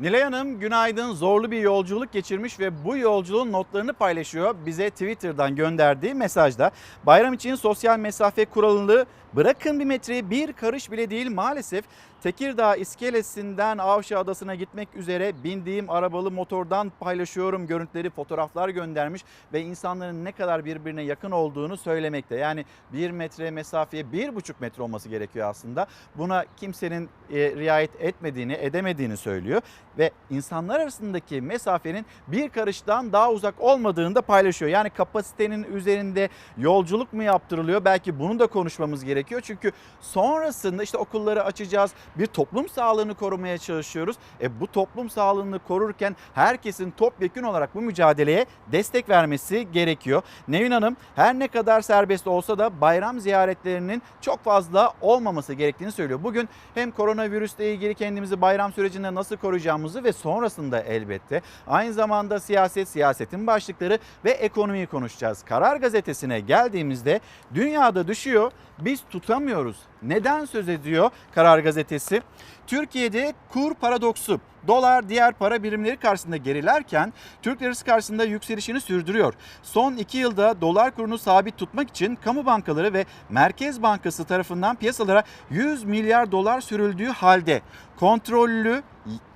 Nilay Hanım günaydın. Zorlu bir yolculuk geçirmiş ve bu yolculuğun notlarını paylaşıyor. Bize Twitter'dan gönderdiği mesajda. Bayram için sosyal mesafe kuralını bırakın bir metreyi bir karış bile değil maalesef. Tekirdağ iskelesinden Avşa Adası'na gitmek üzere bindiğim arabalı motordan paylaşıyorum görüntüleri, fotoğraflar göndermiş ve insanların ne kadar birbirine yakın olduğunu söylemekte. Yani bir metre mesafeye bir buçuk metre olması gerekiyor aslında. Buna kimsenin e, riayet etmediğini, edemediğini söylüyor ve insanlar arasındaki mesafenin bir karıştan daha uzak olmadığını da paylaşıyor. Yani kapasitenin üzerinde yolculuk mu yaptırılıyor? Belki bunu da konuşmamız gerekiyor. Çünkü sonrasında işte okulları açacağız. Bir toplum sağlığını korumaya çalışıyoruz. E bu toplum sağlığını korurken herkesin topyekün olarak bu mücadeleye destek vermesi gerekiyor. Nevin Hanım her ne kadar serbest olsa da bayram ziyaretlerinin çok fazla olmaması gerektiğini söylüyor. Bugün hem koronavirüsle ilgili kendimizi bayram sürecinde nasıl koruyacağımızı ve sonrasında elbette aynı zamanda siyaset, siyasetin başlıkları ve ekonomiyi konuşacağız. Karar gazetesine geldiğimizde dünyada düşüyor biz tutamıyoruz. Neden söz ediyor Karar gazetesi? Türkiye'de kur paradoksu. Dolar diğer para birimleri karşısında gerilerken Türk lirası karşısında yükselişini sürdürüyor. Son iki yılda dolar kurunu sabit tutmak için kamu bankaları ve Merkez Bankası tarafından piyasalara 100 milyar dolar sürüldüğü halde kontrollü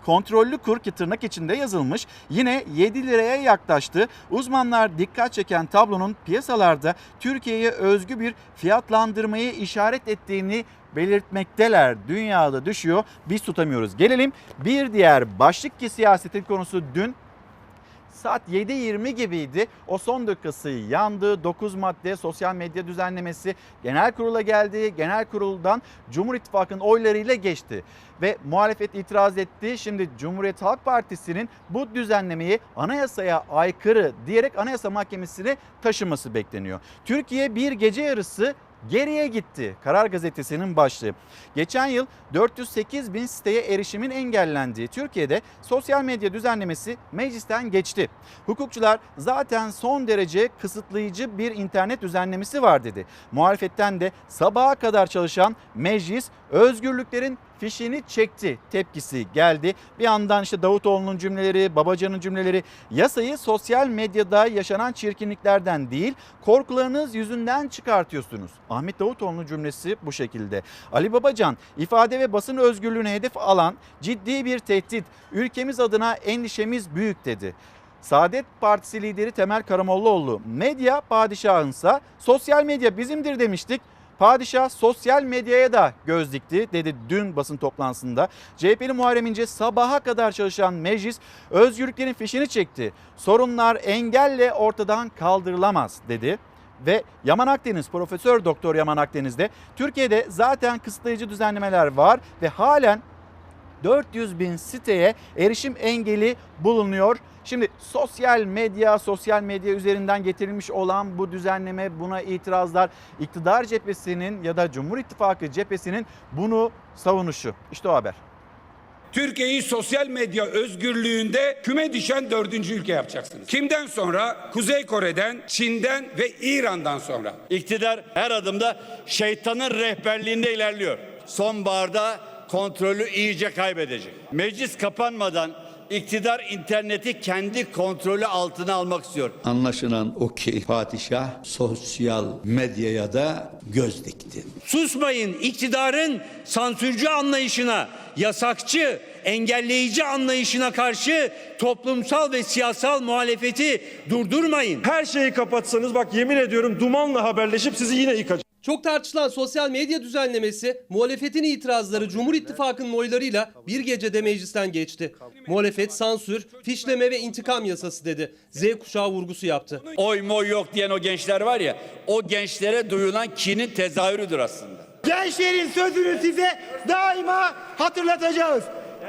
kontrollü kur ki tırnak içinde yazılmış yine 7 liraya yaklaştı. Uzmanlar dikkat çeken tablonun piyasalarda Türkiye'ye özgü bir fiyatlandırmayı işaret ettiğini belirtmekteler. Dünyada düşüyor biz tutamıyoruz. Gelelim bir diğer başlık ki siyasetin konusu dün Saat 7.20 gibiydi. O son dakikası yandı. 9 madde sosyal medya düzenlemesi genel kurula geldi. Genel kuruldan Cumhur İttifakı'nın oylarıyla geçti. Ve muhalefet itiraz etti. Şimdi Cumhuriyet Halk Partisi'nin bu düzenlemeyi anayasaya aykırı diyerek Anayasa Mahkemesi'ne taşıması bekleniyor. Türkiye bir gece yarısı geriye gitti. Karar gazetesinin başlığı. Geçen yıl 408 bin siteye erişimin engellendiği Türkiye'de sosyal medya düzenlemesi meclisten geçti. Hukukçular zaten son derece kısıtlayıcı bir internet düzenlemesi var dedi. Muhalefetten de sabaha kadar çalışan meclis özgürlüklerin fişini çekti tepkisi geldi. Bir yandan işte Davutoğlu'nun cümleleri, Babacan'ın cümleleri yasayı sosyal medyada yaşanan çirkinliklerden değil korkularınız yüzünden çıkartıyorsunuz. Ahmet Davutoğlu'nun cümlesi bu şekilde. Ali Babacan ifade ve basın özgürlüğüne hedef alan ciddi bir tehdit. Ülkemiz adına endişemiz büyük dedi. Saadet Partisi lideri Temel Karamollaoğlu medya padişahınsa sosyal medya bizimdir demiştik. Padişah sosyal medyaya da göz dikti dedi dün basın toplantısında. CHP'li Muharrem İnce sabaha kadar çalışan meclis özgürlüklerin fişini çekti. Sorunlar engelle ortadan kaldırılamaz dedi. Ve Yaman Akdeniz, Profesör Doktor Yaman Akdeniz'de Türkiye'de zaten kısıtlayıcı düzenlemeler var ve halen 400 bin siteye erişim engeli bulunuyor. Şimdi sosyal medya, sosyal medya üzerinden getirilmiş olan bu düzenleme, buna itirazlar, iktidar cephesinin ya da Cumhur İttifakı cephesinin bunu savunuşu. İşte o haber. Türkiye'yi sosyal medya özgürlüğünde küme düşen dördüncü ülke yapacaksınız. Kimden sonra? Kuzey Kore'den, Çin'den ve İran'dan sonra. İktidar her adımda şeytanın rehberliğinde ilerliyor. Sonbaharda kontrolü iyice kaybedecek. Meclis kapanmadan iktidar interneti kendi kontrolü altına almak istiyor. Anlaşılan o ki padişah sosyal medyaya da göz dikti. Susmayın iktidarın sansürcü anlayışına, yasakçı, engelleyici anlayışına karşı toplumsal ve siyasal muhalefeti durdurmayın. Her şeyi kapatsanız bak yemin ediyorum dumanla haberleşip sizi yine yıkacak. Çok tartışılan sosyal medya düzenlemesi muhalefetin itirazları Cumhur İttifakı'nın oylarıyla bir gecede meclisten geçti. Muhalefet sansür, fişleme ve intikam yasası dedi. Z kuşağı vurgusu yaptı. Oy moy yok diyen o gençler var ya, o gençlere duyulan kinin tezahürüdür aslında. Gençlerin sözünü size daima hatırlatacağız.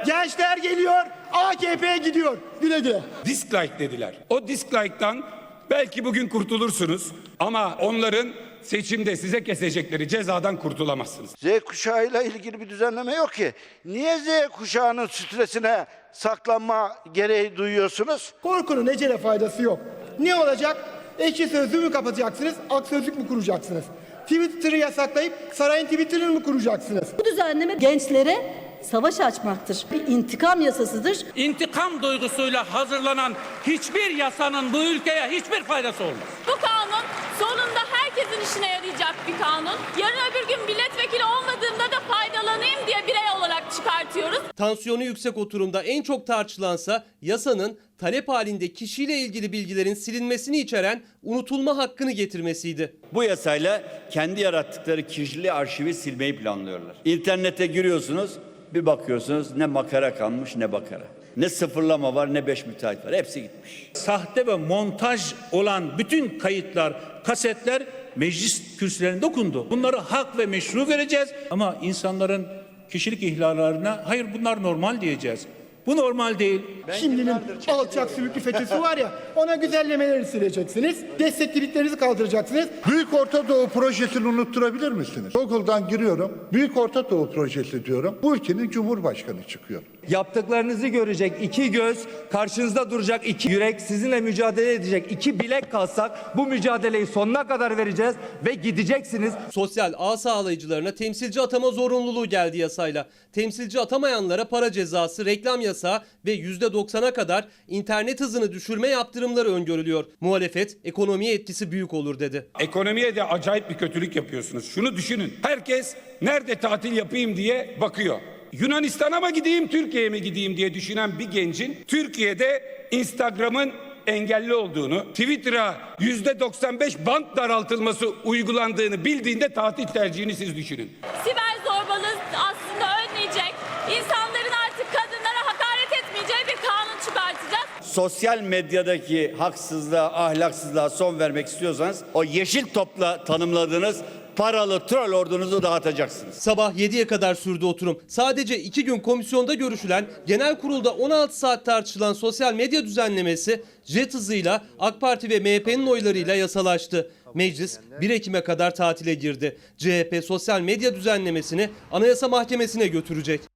Gençler geliyor, AKP gidiyor. Güle güle. Dislike dediler. O dislike'tan belki bugün kurtulursunuz ama onların seçimde size kesecekleri cezadan kurtulamazsınız. Z kuşağıyla ilgili bir düzenleme yok ki. Niye Z kuşağının stresine saklanma gereği duyuyorsunuz? Korkunun ecele faydası yok. Ne olacak? Ekşi sözlüğü mü kapatacaksınız, ak sözlük mü kuracaksınız? Twitter'ı yasaklayıp sarayın Twitter'ını mı kuracaksınız? Bu düzenleme gençlere savaş açmaktır. Bir intikam yasasıdır. İntikam duygusuyla hazırlanan hiçbir yasanın bu ülkeye hiçbir faydası olmaz. Bu kanun sonunda herkesin işine yarayacak bir kanun. Yarın öbür gün milletvekili olmadığımda da faydalanayım diye birey olarak çıkartıyoruz. Tansiyonu yüksek oturumda en çok tartışılansa yasanın talep halinde kişiyle ilgili bilgilerin silinmesini içeren unutulma hakkını getirmesiydi. Bu yasayla kendi yarattıkları kişili arşivi silmeyi planlıyorlar. İnternete giriyorsunuz, bir bakıyorsunuz ne makara kalmış ne bakara. Ne sıfırlama var ne beş müteahhit var. Hepsi gitmiş. Sahte ve montaj olan bütün kayıtlar, kasetler meclis kürsülerinde okundu. Bunları hak ve meşru vereceğiz ama insanların kişilik ihlallerine hayır bunlar normal diyeceğiz. Bu normal değil. Şimdinin alçak sümüklü FETÖ'sü var ya ona güzellemeleri sileceksiniz. Desteklediklerinizi kaldıracaksınız. Büyük Orta Doğu projesini unutturabilir misiniz? Google'dan giriyorum. Büyük Orta Doğu projesi diyorum. Bu ülkenin Cumhurbaşkanı çıkıyor. Yaptıklarınızı görecek iki göz, karşınızda duracak iki yürek, sizinle mücadele edecek iki bilek kalsak bu mücadeleyi sonuna kadar vereceğiz ve gideceksiniz. Sosyal ağ sağlayıcılarına temsilci atama zorunluluğu geldi yasayla. Temsilci atamayanlara para cezası, reklam yasağı ve %90'a kadar internet hızını düşürme yaptırımları öngörülüyor. Muhalefet ekonomiye etkisi büyük olur dedi. Ekonomiye de acayip bir kötülük yapıyorsunuz. Şunu düşünün. Herkes nerede tatil yapayım diye bakıyor. Yunanistan'a mı gideyim, Türkiye'ye mi gideyim diye düşünen bir gencin Türkiye'de Instagram'ın engelli olduğunu, Twitter'a yüzde 95 bant daraltılması uygulandığını bildiğinde tatil tercihini siz düşünün. Siber zorbalığı aslında önleyecek, insanların artık kadınlara hakaret etmeyeceği bir kanun çıkartacağız. Sosyal medyadaki haksızlığa, ahlaksızlığa son vermek istiyorsanız o yeşil topla tanımladığınız paralı troll ordunuzu dağıtacaksınız. Sabah 7'ye kadar sürdü oturum. Sadece 2 gün komisyonda görüşülen, genel kurulda 16 saat tartışılan sosyal medya düzenlemesi jet hızıyla AK Parti ve MHP'nin oylarıyla yasalaştı. Meclis 1 Ekim'e kadar tatile girdi. CHP sosyal medya düzenlemesini Anayasa Mahkemesi'ne götürecek.